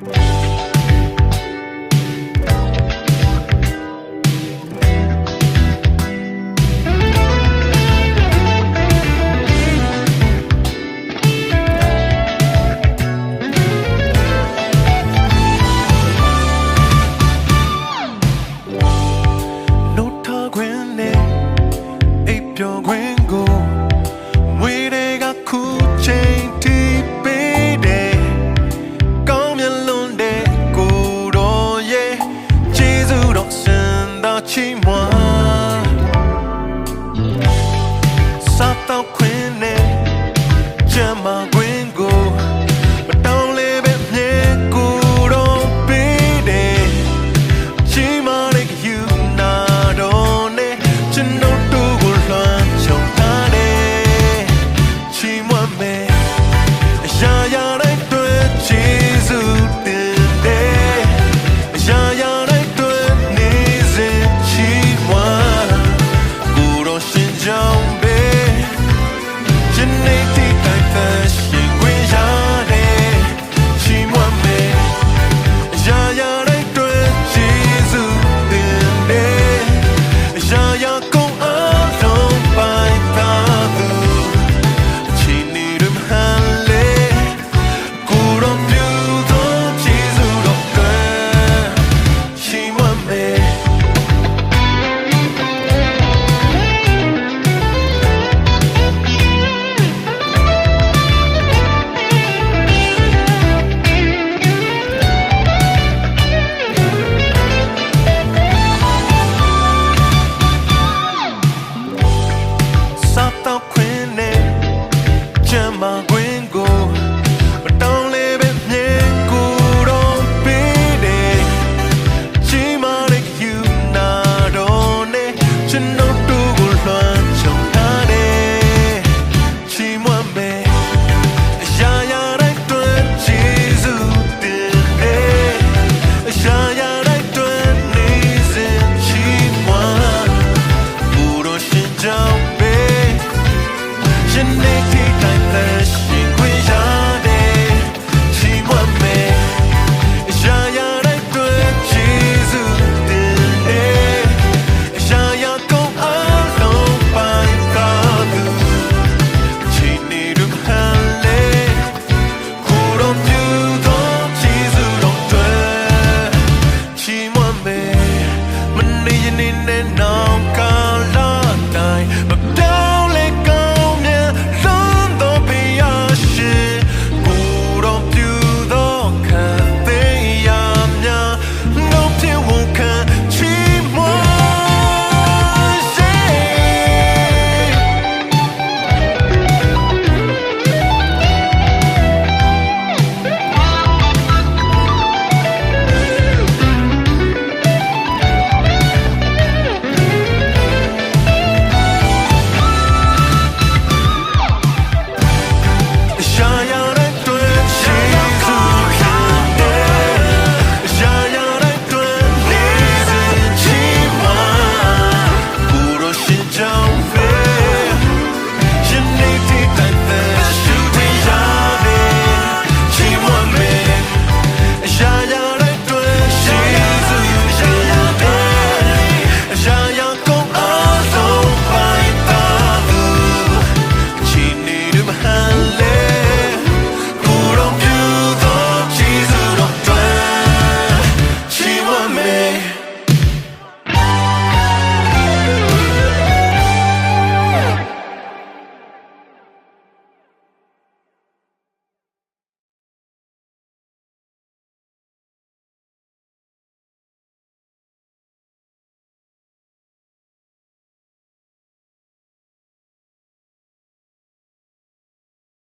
Música စုတော်စံတော်ချီးမွမ်းစားတော့ခွင်းနဲ့ကျမ်းမာခွင် won't.